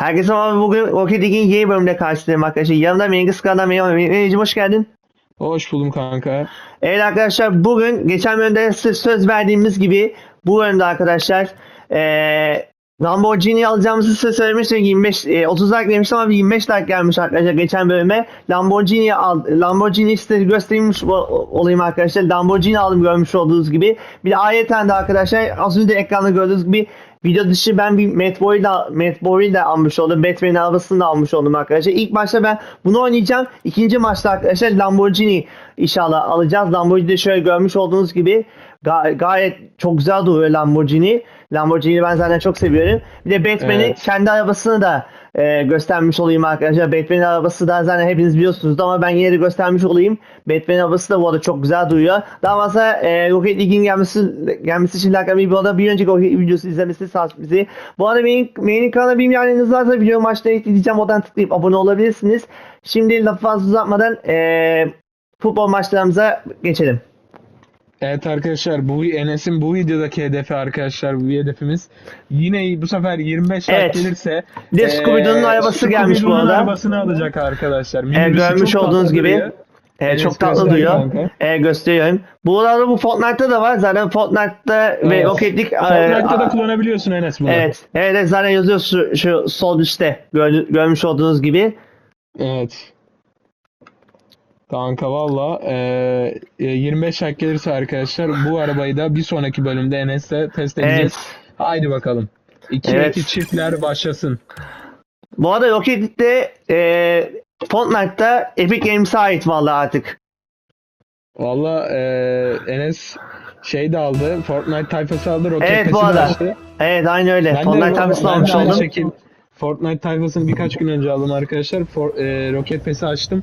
Herkese merhaba. Bugün Rocket League'in yeni bölümünde karşınızdayım arkadaşlar. Yanımda Mengis Kanal'dan benim Mengiz'im hoş geldin. Hoş buldum kanka. Evet arkadaşlar bugün geçen bölümde size söz verdiğimiz gibi bu bölümde arkadaşlar eee Lamborghini alacağımızı size söylemiştim. 25 e, 30 like demiştim ama 25 like gelmiş arkadaşlar geçen bölüme. Lamborghini al Lamborghini size göstermiş olayım arkadaşlar. Lamborghini aldım görmüş olduğunuz gibi. Bir de ayrıca de arkadaşlar az önce ekranda gördüğünüz gibi video dışı ben bir Metboy'u da Metboy'u da almış oldum. Batman'in arabasını da almış oldum arkadaşlar. İlk başta ben bunu oynayacağım. İkinci maçta arkadaşlar Lamborghini inşallah alacağız. Lamborghini de şöyle görmüş olduğunuz gibi Ga- gayet çok güzel duruyor Lamborghini. Lamborghini ben zaten çok seviyorum. Bir de Batman'in Evet. kendi arabasını da e, göstermiş olayım arkadaşlar. Batman'in arabası da zaten hepiniz biliyorsunuz ama ben de göstermiş olayım. Batman'in arabası da bu arada çok güzel duruyor. Daha fazla e, Rocket League'in gelmesi, gelmesi için like bu arada bir önceki Rocket videosu izlemesi sağ olsun bizi. Bu arada benim, benim kanala bir milyonunuz varsa video maçta ekleyeceğim. Oradan tıklayıp abone olabilirsiniz. Şimdi lafı fazla uzatmadan e, futbol maçlarımıza geçelim. Evet arkadaşlar bu Enes'in bu videodaki hedefi arkadaşlar bu hedefimiz. Yine bu sefer 25 like Evet. gelirse de Scooby-Doo'nun arabası gelmiş bu arada. arabasını alacak arkadaşlar. Evet, Minibüsü görmüş olduğunuz gibi. duruyor. Evet, Enes çok tatlı kanka. Evet, gösteriyorum. Bu arada bu Fortnite'ta da var. Zaten Fortnite'ta ve Evet. Rocket League Fortnite'da e, da kullanabiliyorsun Enes bunu. Evet, evet, zaten yazıyor şu, şu sol üstte. Gör- görmüş olduğunuz gibi. Evet. Kanka valla e, 25 like gelirse arkadaşlar bu arabayı da bir sonraki bölümde Enes'le test edeceğiz. Evet. Haydi bakalım. 2 Evet. 2 çiftler başlasın. Bu arada Rocket League'de e, Fortnite'ta Epic Games'e ait vallahi artık. Valla eee, Enes şey de aldı. Fortnite tayfası aldı. Roket Evet, bu arada. açtı. Evet aynı öyle. Ben Fortnite de almış oldum. şekil Fortnite tayfasını birkaç gün önce aldım arkadaşlar. For, eee, Roket Pass'i açtım.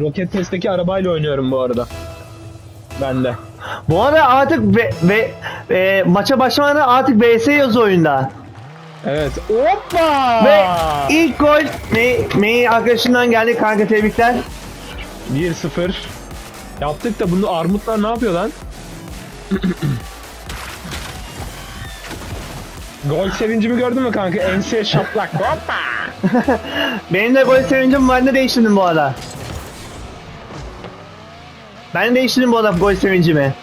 Roket Pass'teki arabayla oynuyorum bu arada. Ben de. Bu arada artık ve, ve e, maça başlamadan artık BS yazıyor oyunda. Evet. Hoppa! Ve ilk gol May, May arkadaşından geldi kanka tebrikler. 1-0. Yaptık da bunu armutlar ne yapıyor lan? Gol sevincimi gördün mü kanka? Ense şaplak. Hoppa! Benim de gol sevincim ben de değiştirdim bu arada. Ben de değiştirdim bu arada gol sevincimi.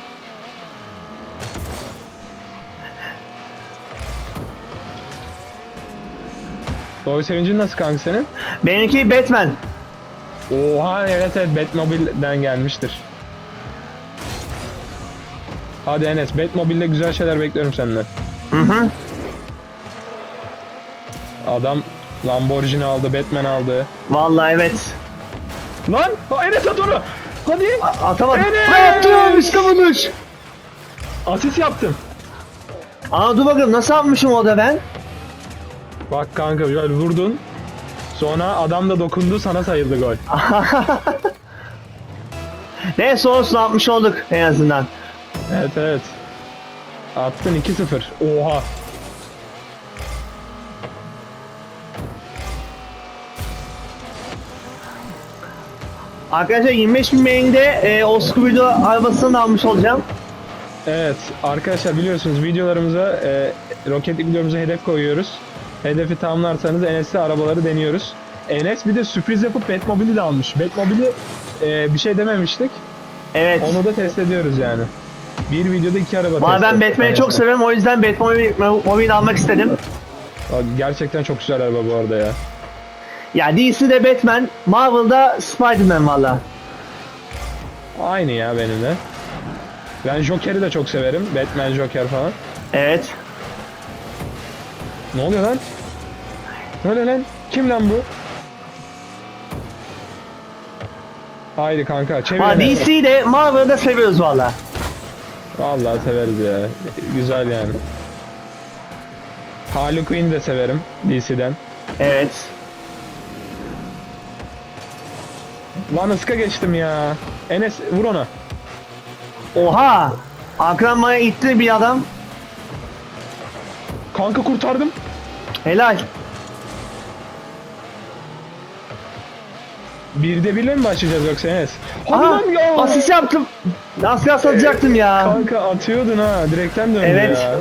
Gol sevincin nasıl kanka senin? Benimki Batman. Oha evet evet Batmobile'den gelmiştir. Hadi Enes Batmobile'de güzel şeyler bekliyorum senden. Hı hı. Adam Lamborghini aldı, Batman aldı. Vallahi evet. Lan! Ha, Enes at onu! Hadi! A- atamadım. Evet. Ne yaptım? İşte bulmuş. Asist yaptım. Aa dur bakalım nasıl yapmışım o da ben? Bak kanka şöyle vurdun. Sonra adam da dokundu sana sayıldı gol. Neyse olsun atmış olduk en azından. Evet evet. Attın 2-0. Oha. Arkadaşlar 25 bin beğenide e, o Scooby-Doo arabasını da almış olacağım. Evet arkadaşlar biliyorsunuz videolarımıza e, roketlik videomuza hedef koyuyoruz. Hedefi tamamlarsanız Enes'le arabaları deniyoruz. Enes bir de sürpriz yapıp Batmobile'i de almış. Batmobile'i e, bir şey dememiştik. Evet. Onu da test ediyoruz yani. Bir videoda iki araba Valla test ben Batman'i çok severim o yüzden Batmobile'i almak istedim. Gerçekten çok güzel araba bu arada ya. Ya DC'de Batman, Marvel'da Spider-Man valla. Aynı ya benim de. Ben Joker'i de çok severim. Batman Joker falan. Evet. Ne oluyor lan? Ne oluyor lan? Kim lan bu? Haydi kanka çevir. Valla Enes. DC'de Marvel'da seviyoruz valla. Vallahi severiz ya. Güzel yani. Harley Quinn'i de severim DC'den. Evet. Lan ıska geçtim ya. Enes vur ona. Oha! Arkadan bana itti bir adam. Kanka kurtardım. Helal. Birde birle mi başlayacağız yoksa Enes? Hadi Aa, lan ya. asist yaptım. Az kalsın atacaktım ya. Kanka atıyordun ha. Direkten döndü Evet. ya.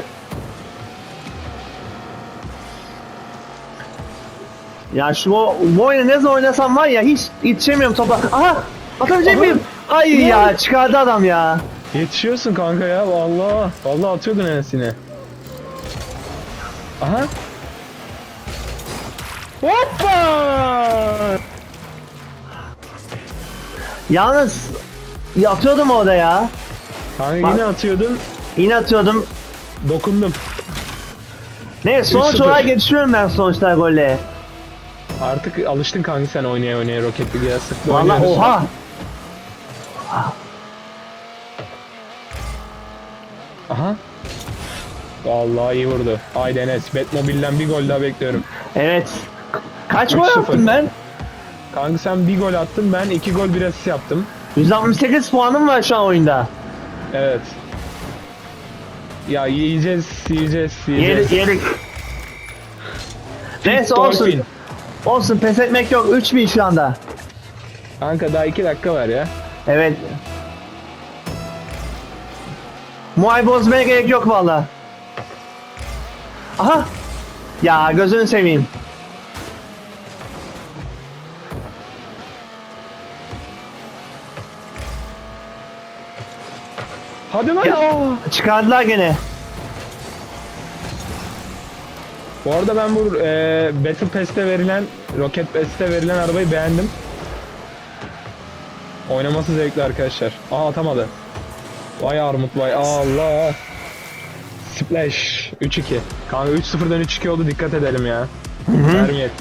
Ya şu bu oyunu ne zaman oynasam var ya hiç yetişemiyorum topa. Aha! Atabilecek Aha. miyim? Ay Ne? ya çıkardı adam ya. Yetişiyorsun kanka ya vallahi. Vallahi atıyordun Enes yine. Aha. Hoppa! Yalnız ya atıyordum orada ya. Kanka Bak. yine atıyordun. Yine atıyordum. Dokundum. Ne sonuç 3-0. olarak yetişiyorum ben sonuçta golle. Artık alıştın kanka sen oynaya oynaya Rocket League'e sık da Valla oha. Aha. Vallahi iyi vurdu. Haydi Enes. Batmobile'den bir gol daha bekliyorum. Evet. Kaç gol 3-0. attım ben? Kanka sen bir gol attın ben iki gol bir asist yaptım. 168 puanım var şu an oyunda. Evet. Ya yiyeceğiz, yiyeceğiz, yiyeceğiz. Yedik yedik. Neyse olsun. Dolphin. Olsun pes etmek yok. 3000 şu anda. Kanka daha iki dakika var ya. Evet. Muay bozmaya gerek yok valla. Aha. Ya gözünü seveyim. Hadi lan. Aa! Çıkardılar gene. Bu arada ben bu e, Battle Pass'te verilen, Rocket Pass'te verilen arabayı beğendim. Oynaması zevkli arkadaşlar. Aa atamadı. Vay armut vay Allah. Splash 3-2. Kanka 3-0'dan 3-2 oldu dikkat edelim ya. Vermeyet.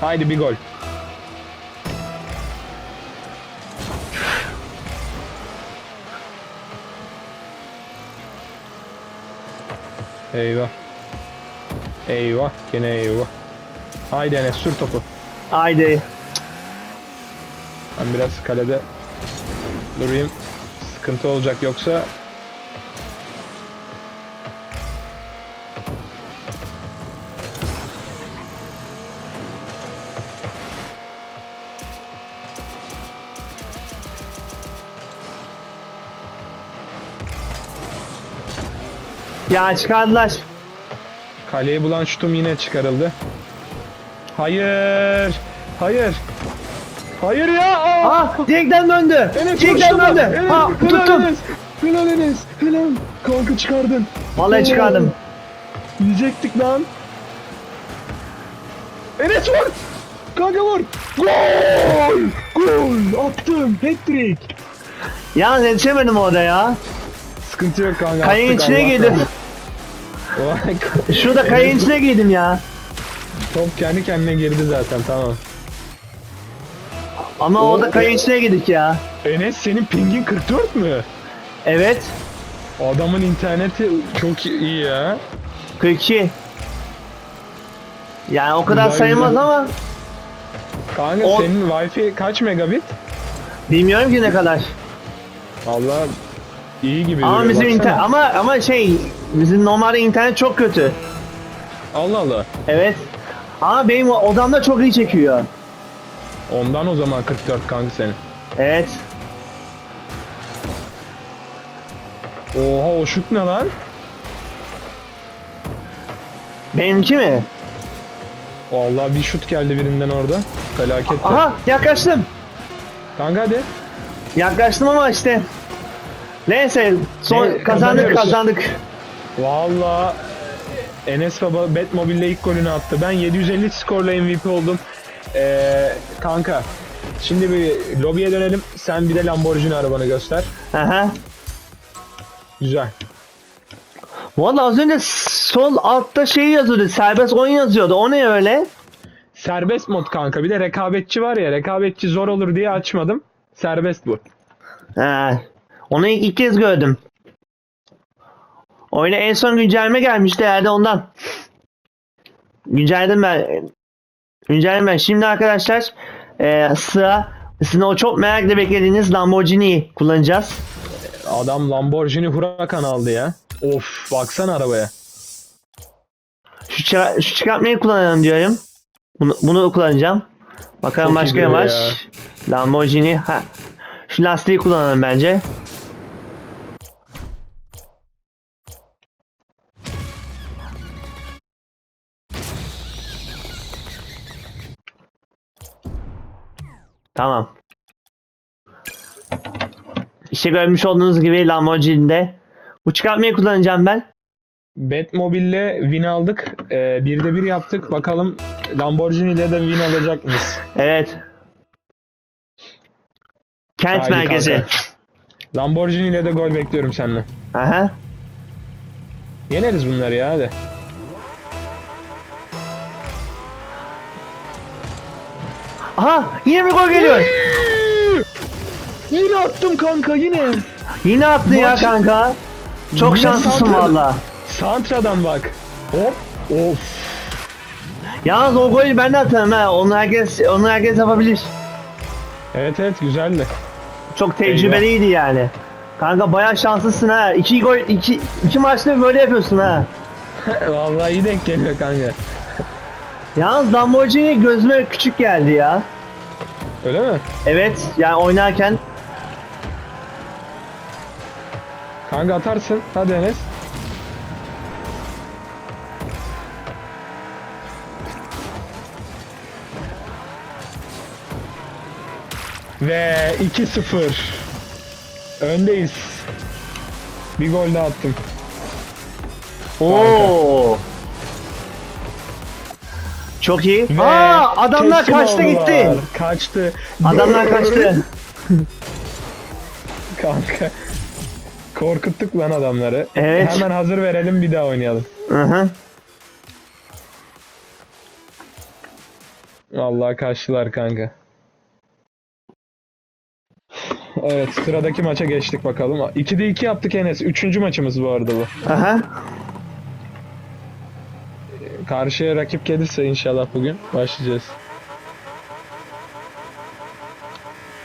Haydi bir gol. Eyvah. Eyvah. Gene eyvah. Haydi Enes sür topu. Haydi. Ben biraz kalede durayım. Sıkıntı olacak yoksa Ya çıkardılar. Kaleyi bulan şutum yine çıkarıldı. Hayır. Hayır. Hayır ya. Aa! Ah direkten döndü. Enes direkten döndü. Enes, Ha helal tuttum. Enes. Helal Enes. Helal. Kanka çıkardın. Vallahi çıkardım. Yiyecektik lan. Enes vur. Kanka vur. Gol. Gol. Attım. Hat-trick. Yalnız yetişemedim orada ya. Sıkıntı yok kanka. Kayın attık içine girdim. Şurada kayın içine girdim ya. Top kendi kendine girdi zaten tamam. Ama Oo. orada kayın içine girdik ya. Enes senin pingin 44 mü? Evet. Adamın interneti çok iyi ya. 42. Yani o kadar Güzel, sayılmaz güzel. ama Kanka O- senin wifi kaç megabit? bilmiyorum ki ne kadar. Allah iyi gibi Ama duruyor, bizim baksana. internet ama ama şey bizim normalde internet çok kötü. Allah Allah. Evet. Ama benim odamda çok iyi çekiyor. Ondan o zaman 44 kanka senin. Evet. Oha o şut ne lan? Benimki mi? Vallahi bir şut geldi birinden orada. Felaket. Aha yaklaştım. Kanka hadi. Yaklaştım ama işte. Neyse son Ne, kazandık kazanıyoruz. kazandık. Vallahi Enes Baba Batmobile'le ilk golünü attı. Ben 750 skorla MVP oldum. Ee, kanka şimdi bir lobiye dönelim. Sen bir de Lamborghini arabanı göster. Aha. Güzel. Valla az önce sol altta şey yazıyordu. Serbest oyun yazıyordu. O ne öyle? Serbest mod kanka. Bir de rekabetçi var ya. Rekabetçi zor olur diye açmadım. Serbest bu. Ha. Onu ilk, ilk kez gördüm. Oyuna en son güncelleme gelmişti herhalde ondan. Güncelledim ben. Güncelledim ben. Şimdi arkadaşlar e, sıra sizin o çok merakla beklediğiniz Lamborghini'yi kullanacağız. Adam Lamborghini Huracan aldı ya. Of baksana arabaya. Şu, çıra- şu çıkartmayı kullanalım diyorum. Bunu, bunu kullanacağım. Bakalım Çok başka var. ya. Lamborghini. Ha. Şu lastiği kullanalım bence. Tamam. İşte görmüş olduğunuz gibi Lamborghini'de. Bu çıkartmayı kullanacağım ben. Batmobile'le win aldık. Ee, birde bir yaptık. Bakalım Lamborghini'yle de win alacak mıyız? Evet. Kent Haydi merkezi. kanka. Lamborghini'yle de gol bekliyorum senden. Aha. Yeneriz bunları ya hadi. Aha yine bir gol geliyor. Yine attım kanka yine. Yine attı ya kanka. Çok Yine şanslısın valla. Santra'dan bak. Hop. Of. Yalnız o golü ben de atarım ha. Onu herkes, onu herkes yapabilir. Evet evet güzeldi. Çok tecrübeliydi yani. Kanka bayağı şanslısın ha. İki gol, iki, iki maçta böyle yapıyorsun ha. Vallahi iyi denk geliyor kanka. Yalnız Lamborghini gözüme küçük geldi ya. Öyle mi? Evet yani oynarken Kanka atarsın. Hadi Enes. Ve 2-0. Öndeyiz. Bir gol daha attım. Oo. Çok iyi. Ve Aa adamlar teslim kaçtı oldular. gitti. Kaçtı. Adamlar kaçtı. Kanka. Korkuttuk lan adamları. Evet. Hemen hazır verelim bir daha oynayalım. Hı hı. Vallahi kaçtılar kanka. Evet sıradaki maça geçtik bakalım. 2'de 2 yaptık Enes. Üçüncü maçımız bu arada bu. Aha. Karşıya rakip gelirse inşallah bugün başlayacağız.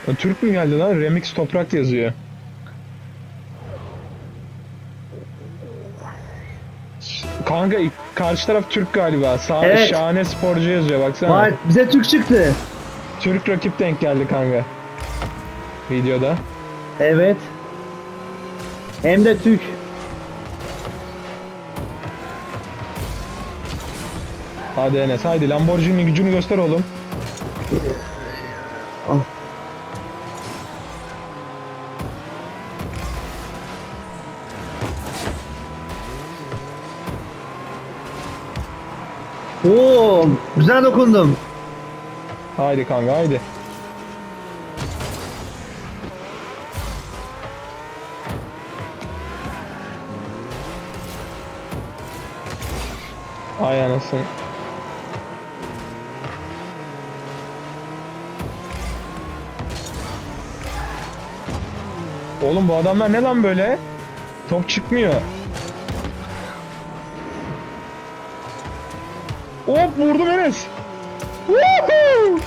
E, Türk mü geldi lan? Remix Toprak yazıyor. Kanka karşı taraf Türk galiba. Sağ Evet. şahane sporcu yazıyor baksana. Vay bize Türk çıktı. Türk rakip denk geldi kanka. Videoda. Evet. Hem de Türk. Hadi Enes haydi Lamborghini gücünü göster oğlum. Al. Oo, güzel dokundum. Haydi kanka haydi. Ay anasını. Oğlum bu adamlar ne lan böyle? Top çıkmıyor. Hop vurdum Enes. Woohoo!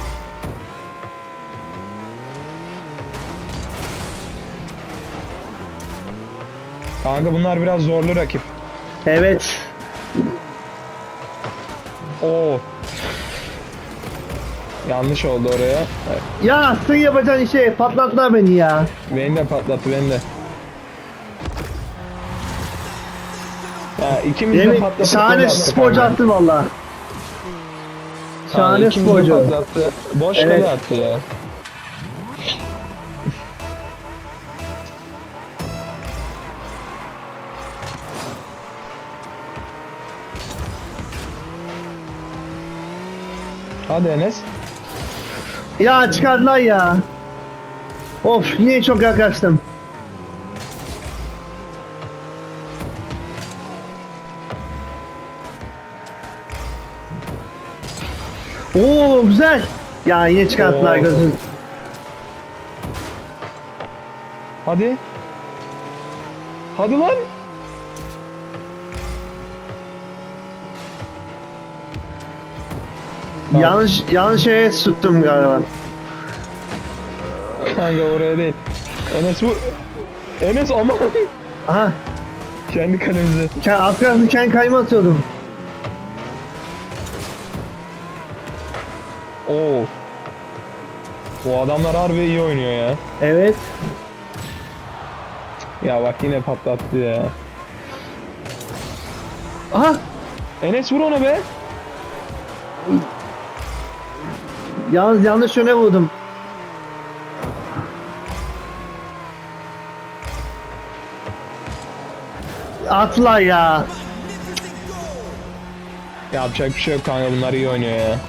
Kanka bunlar biraz zorlu rakip. Evet. Oo. Yanlış oldu oraya. Evet, Ya sen yapacağın işe patlatma beni ya. Beni de patlattı beni de. Ya ikimiz de Evet, patlatıp şahane sporcu ama. attın valla. Ha, Şahane sporcu. patlattı. Boş Evet. gol attı ya. Hadi Enes. Ya çıkardılar ya. Of yine çok yaklaştım. Oo güzel. Ya yine çıkarttılar Oo. Hadi. Hadi lan. Yanlış yanlış yere tuttum galiba. Kanka oraya değil. Enes bu. Enes ama Aha. kendi kalemize. Ken, alt tarafı kendi kayma atıyordum. Oo. Bu adamlar harbi iyi oynuyor ya. Evet. Ya bak yine patlattı ya. Aha. Enes vur ona be. Yalnız yanlış yöne vurdum. Attılar ya. Yapacak bir şey yok kanka bunlar iyi oynuyor ya.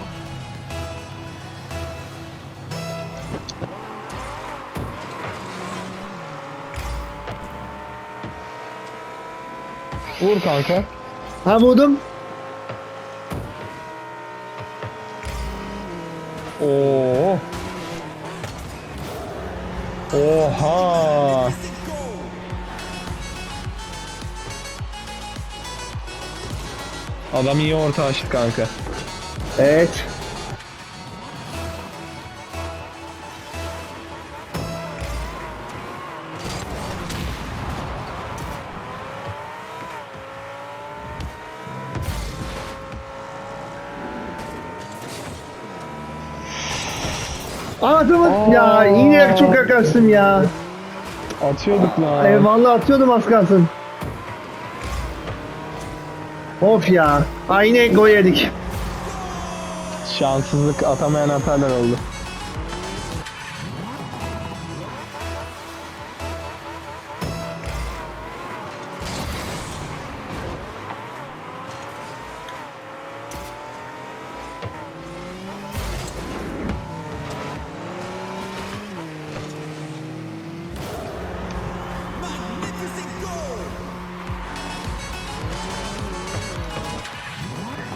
Vur kanka. Ha vurdum. Adam iyi orta açtı kanka. Evet. Adamın ya yine çok yaklaştım ya. Atıyorduk lan. Ay, vallahi atıyordum az kalsın. Of ya. Ay yine gol yedik. Şanssızlık atamayan hatalar oldu.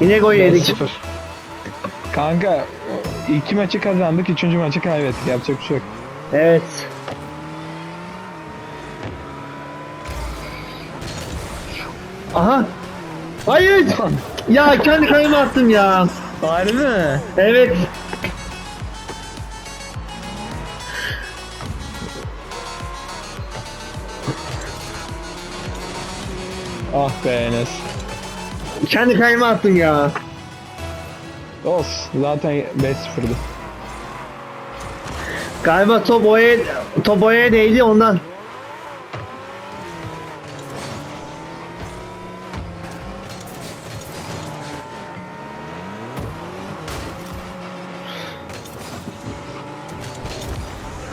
Yine gol yedik. 5-0. Kanka iki maçı kazandık, üçüncü maçı kaybettik. Yapacak bir şey yok. Evet. Aha. Hayır. ya kendi kaleme attım ya. Harbi mi? Evet. Ah be Enes. Kendi kaleme attım ya. Olsun. Zaten 5-0'dı. Galiba top oya, top oya değdi ondan.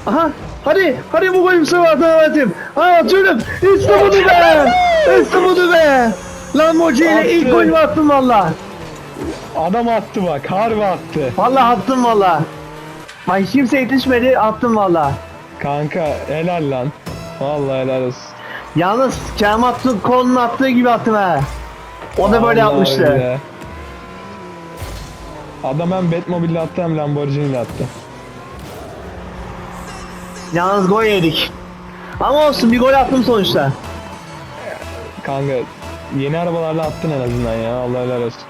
Aha hadi hadi bu golü sıra atamadım. Ha atıyorum. İşte budur be. İşte budur be. Lamborghini ile ilk golümü attım valla. Adam attı bak. Harbi attı. Valla attım valla. Ay kimse yetişmedi attım valla. Kanka helal lan. Vallahi helal olsun. Yalnız Kerem attı kolunun attığı gibi attım ha. O da böyle Vallahi yapmıştı. öyle. Adam hem Batmobile attı hem Lamborghini ile attı. Yalnız gol yedik. Ama olsun bir gol attım sonuçta. Kanka yeni arabalarla attın en azından ya. Allah helal olsun.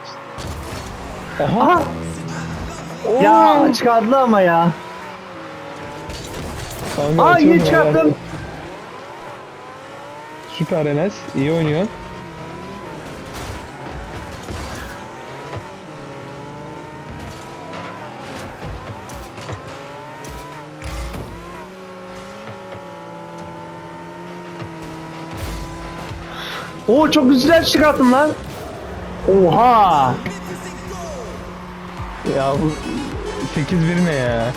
Aha. Ya çıkardı ama ya. Kanka Aa iyi çıkarttım. Süper Enes. iyi oynuyor. Oo çok güzel çıkarttım lan. Oha. Ya bu 8-1 ne ya?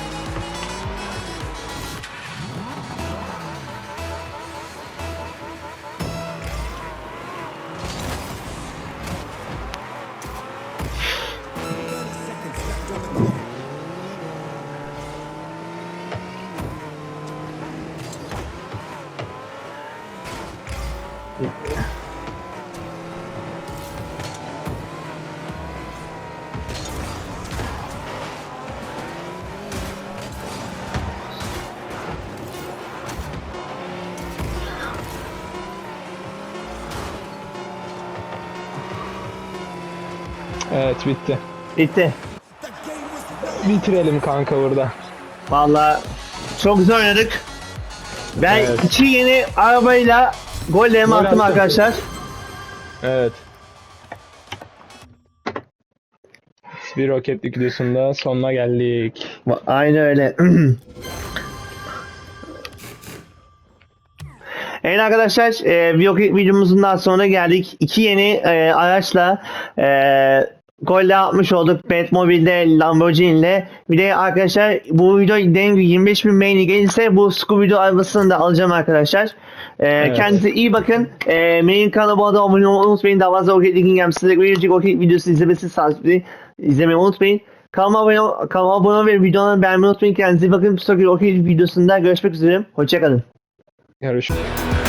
Evet bitti. Bitti. Bitirelim kanka burada. Valla çok güzel oynadık. Ben Evet. iki yeni arabayla gollerimi Gol attım arkadaşlar. Evet. Bir roketlik videosunda sonuna geldik. Va- Aynen öyle. Evet arkadaşlar e, video- videomuzun daha sonuna geldik. İki yeni e, araçla e, golle atmış olduk Batmobile'de Lamborghini ile. Bir de arkadaşlar bu video dediğim gibi 25 bin beğeni gelirse bu Scooby-Doo arabasını da alacağım arkadaşlar. Ee, Evet. Kendinize iyi bakın. Ee, benim kanalıma abone olmayı unutmayın. Daha fazla Rocket League'in gelmesi gelecek Rocket videosu izlemesi saatini izlemeyi unutmayın. Kanalıma abone, kanalıma abone olmayı ve videoları beğenmeyi unutmayın. Kendinize iyi bakın. Bir sonraki Rocket videosunda görüşmek üzere. Hoşçakalın. Görüşürüz.